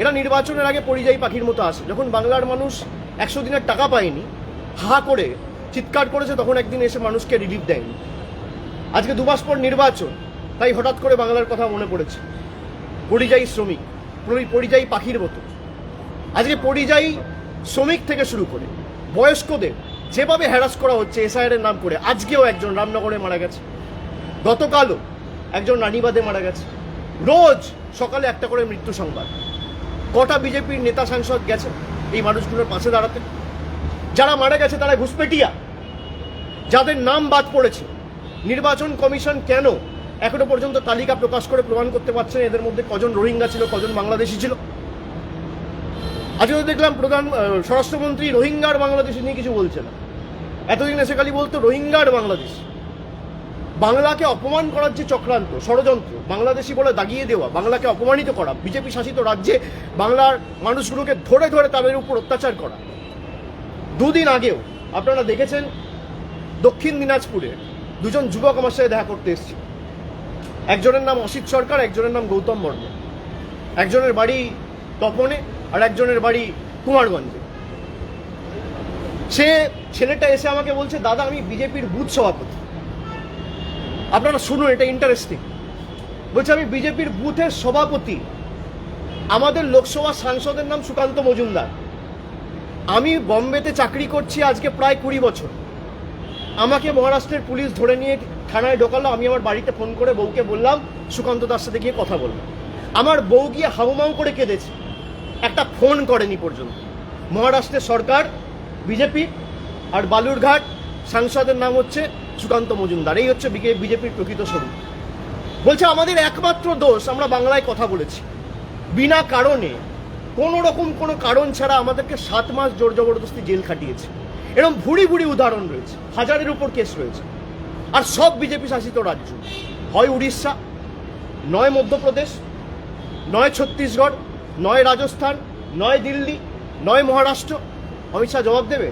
এরা নির্বাচনের আগে পরিযায়ী পাখির মতো আসে। যখন বাংলার মানুষ একশো দিনের টাকা পায়নি, হা করে চিৎকার করেছে, তখন একদিন এসে মানুষকে রিলিফ দেয়নি। আজকে দুমাস পর নির্বাচন, তাই হঠাৎ করে বাংলার কথা মনে পড়েছে। পরিযায়ী শ্রমিক পরিযায়ী পাখির মতো। আজকে পরিযায়ী শ্রমিক থেকে শুরু করে বয়স্কদের যেভাবে হ্যারাস করা হচ্ছে এসআইআর এর নাম করে, আজকেও একজন রামনগরে মারা গেছে। গতকালও একজন রানীবাদে মারা গেছে। রোজ সকালে একটা করে মৃত্যু সংবাদ। কটা বিজেপির নেতা সাংসদ গেছে এই মানুষগুলোর পাশে দাঁড়াতে? যারা মারা গেছে তারা ঘুষপেটিয়া। যাদের নাম বাদ পড়েছে। নির্বাচন কমিশন কেন এখনও পর্যন্ত তালিকা প্রকাশ করে প্রমাণ করতে পারছেন এদের মধ্যে কজন রোহিঙ্গা ছিল, কজন বাংলাদেশি ছিল? আজকে দেখলাম প্রধান স্বরাষ্ট্রমন্ত্রী রোহিঙ্গার বাংলাদেশি নিয়ে কিছু বলছে না। এতদিন এসে খালি বলতো রোহিঙ্গার বাংলাদেশ। বাংলাকে অপমান করার যে চক্রান্ত, ষড়যন্ত্র, বাংলাদেশি বলে দাগিয়ে দেওয়া, বাংলাকে অপমানিত করা, বিজেপি শাসিত রাজ্যে বাংলার মানুষগুলোকে ধরে ধরে তাদের উপর অত্যাচার করা। দুদিন আগেও আপনারা দেখেছেন দক্ষিণ দিনাজপুরে দুজন যুবক আমার সাথে দেখা করতে এসেছে। একজনের নাম অসিত সরকার, একজনের নাম গৌতম বর্মা একজনের বাড়ি তপনে আর একজনের বাড়ি কুমারগঞ্জে। সে ছেলেটা এসে আমাকে বলছে, দাদা, আমি বিজেপির বুথ সভাপতি। আপনারা শুনুন, এটা ইন্টারেস্টিং বলছে, আমি বিজেপির বুথের সভাপতি। আমাদের লোকসভা সাংসদের নাম সুকান্ত মজুমদার। আমি বম্বেতে চাকরি করছি আজকে প্রায় কুড়ি বছর। আমাকে মহারাষ্ট্রের পুলিশ ধরে নিয়ে থানায় ঢোকালো। আমি আমার বাড়িতে ফোন করে বউকে বললাম, সুকান্ত দাস সাথে গিয়ে কথা বললাম আমার বউ গিয়ে হাউমাউ করে কেঁদেছে। একটা ফোন করেনি পর্যন্ত মহারাষ্ট্রের সরকার, বিজেপি আর বালুরঘাট, সাংসদের নাম হচ্ছে সুকান্ত মজুমদার, এই হচ্ছে বিজেপির প্রকৃত স্বরূপ। বলছে, আমাদের একমাত্র দোষ, আমরা বাংলায় কথা বলেছি। বিনা কারণে কোনো রকম কোনো কারণ ছাড়া আমাদেরকে সাত মাস জোর জবরদস্তি জেল খাটিয়েছে। এরকম ভুড়ি ভুড়ি উদাহরণ রয়েছে, হাজারের উপর কেস রয়েছে। আর সব বিজেপি শাসিত রাজ্য। হয় উড়িষ্যা, নয় মধ্যপ্রদেশ, নয় ছত্তিশগড়, নয় রাজস্থান, নয় দিল্লি, নয় মহারাষ্ট্র। অমিত শাহ জবাব দেবে?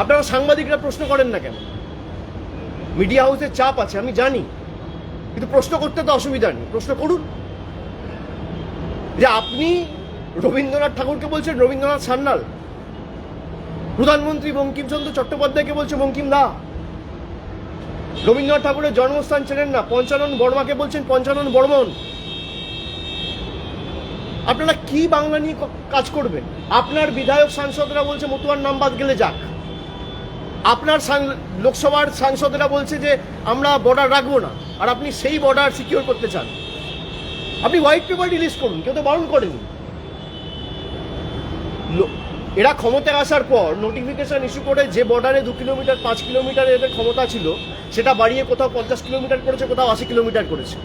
আপনারা সাংবাদিকরা প্রশ্ন করেন না কেন? মিডিয়া হাউসের চাপ আছে, আমি জানি। কিন্তু প্রশ্ন করতে তো অসুবিধা নেই। প্রশ্ন করুন। যে আপনি রবীন্দ্রনাথ ঠাকুরকে বলছেন, রবীন্দ্রনাথ সান্যাল। প্রধানমন্ত্রী বঙ্কিমচন্দ্র চট্টোপাধ্যায়কে বলছে বঙ্কিম দা। রবীন্দ্রনাথ ঠাকুরের জন্মস্থান ছিলেন না। পঞ্চানন বর্মাকে বলছেন পঞ্চানন বর্মন। আপনারা কি বাংলা নিয়ে কাজ করবেন? আপনার বিধায়ক সাংসদরা বলছে, মতুয়ার নাম বাদ গেলে যাক। আপনার লোকসভার সাংসদরা বলছে যে আমরা বর্ডার রাখব না, আর আপনি সেই বর্ডার সিকিউর করতে চান। আপনি হোয়াইট পেপার রিলিজ করুন, কেউ তো বারণ করেনি। এরা ক্ষমতায় আসার পর নোটিফিকেশন ইস্যু করে যে বর্ডারে দু কিলোমিটার, পাঁচ কিলোমিটার এদের ক্ষমতা ছিল, সেটা বাড়িয়ে কোথাও পঞ্চাশ কিলোমিটার করেছে, কোথাও আশি কিলোমিটার করেছে।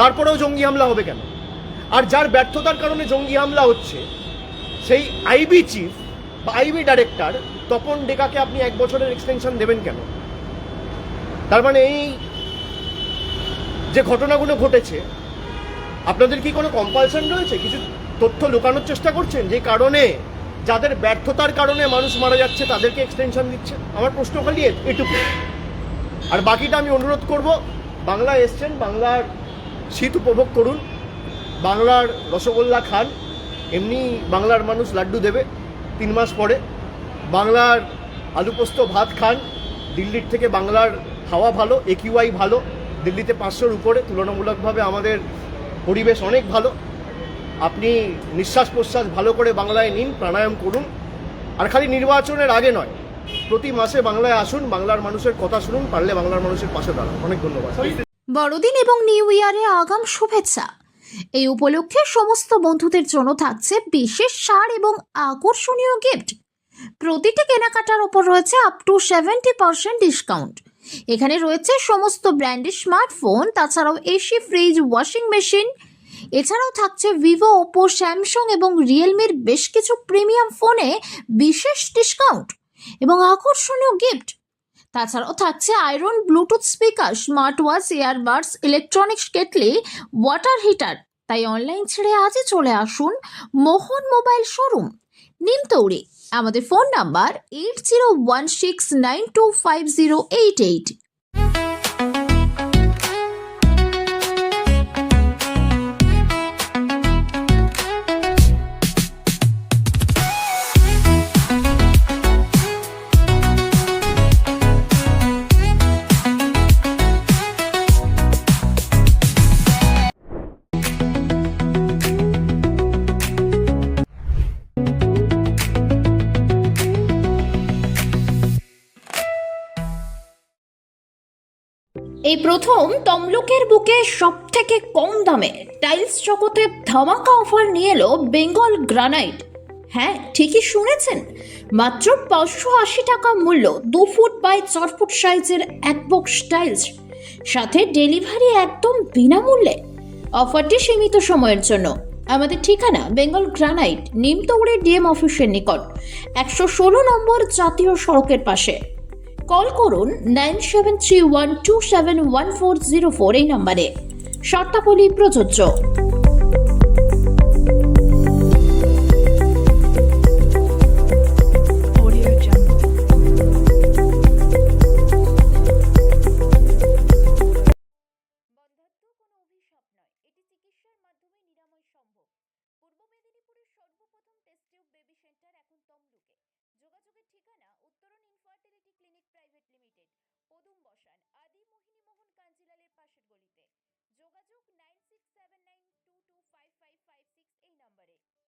তারপরেও জঙ্গি হামলা হবে কেন? আর যার ব্যর্থতার কারণে জঙ্গি হামলা হচ্ছে, সেই আইবি চিফ বা আইবি ডাইরেক্টর তপন ডেকাকে আপনি এক বছরের এক্সটেনশন দেবেন কেন? তার মানে এই যে ঘটনাগুলো ঘটেছে, আপনাদের কি কোনো কম্পালশন রয়েছে? কিছু তথ্য লুকানোর চেষ্টা করছেন? যে কারণে যাদের ব্যর্থতার কারণে মানুষ মারা যাচ্ছে, তাদেরকে এক্সটেনশন দিচ্ছে আমার প্রশ্ন খালি এটুকু। আর বাকিটা আমি অনুরোধ করব, বাংলা এসছেন, বাংলার শীত উপভোগ করুন। বাংলার রসগোল্লা খান, এমনি বাংলার মানুষ লাড্ডু দেবে তিন মাস পরে। বাংলার আলু পোস্ত ভাত খান। দিল্লির থেকে বাংলার হাওয়া ভালো একিউআই ভালো। দিল্লিতে পাঁচশোর উপরে, তুলনামূলকভাবে আমাদের পরিবেশ অনেক ভালো। আপনি নিঃশ্বাস প্রশ্বাস ভালো করে বাংলায় নিন, প্রাণায়াম করুন। আর খালি নির্বাচনের আগে নয়, প্রতি মাসে বাংলায় আসুন, বাংলার মানুষের কথা শুনুন, পারলে বাংলার মানুষের পাশে দাঁড়ান। অনেক ধন্যবাদ। বড়দিন এবং নিউ ইয়ারে আগাম শুভেচ্ছা। এই উপলক্ষে সমস্ত বন্ধুদের জন্য থাকছে বিশেষ সার এবং আকর্ষণীয় গিফট। প্রতিটি কেনাকাটার ওপর রয়েছে up to seventy percent discount এখানে রয়েছে সমস্ত ব্র্যান্ডের স্মার্টফোন তাছাড়াও এসি ফ্রিজ ওয়াশিং মেশিন এছাড়াও থাকছে ভিভো ওপো স্যামসাং এবং রিয়েলমির বেশ কিছু প্রিমিয়াম ফোনে বিশেষ ডিসকাউন্ট এবং আকর্ষণীয় গিফট তাছাড়াও থাকছে iron bluetooth speaker smart watch earbuds electronics kettle water heater তাই অনলাইন ছেড়ে আজই চলে আসুন, মোহন মোবাইল শোরুম নিমতৌড়ি আমাদের phone number eight zero one six nine two five zero eight eight এই প্রথম তমলুকের বুকে সব থেকে কম দামে টাইলস জগতে ধামাকা অফার নিয়ে এলো বেঙ্গল গ্রানাইট। হ্যাঁ ঠিকই শুনেছেন। মাত্র পাঁচশো আশি টাকা মূল্য দু ফুট বাই চার ফুট সাইজের এক বক্স টাইলস, সাথে ডেলিভারি একদম বিনামূল্যে। অফারটি সীমিত সময়ের জন্য। আমাদের ঠিকানা বেঙ্গল গ্রানাইট, নিমতৌড়ে ডিএম অফিসের নিকট, একশো ষোলো নম্বর জাতীয় সড়কের পাশে। কল করুন nine seven three one two seven one four zero four এই নম্বরে শর্তাবলী প্রযোজ্য। ইনফার্টিলিটি ক্লিনিক প্রাইভেট লিমিটেড, পদুম বসান, আদি মোহিনী মোহন কাঞ্জিলালের পাশের গলিতে। যোগাযোগ nine six seven nine two two five five five six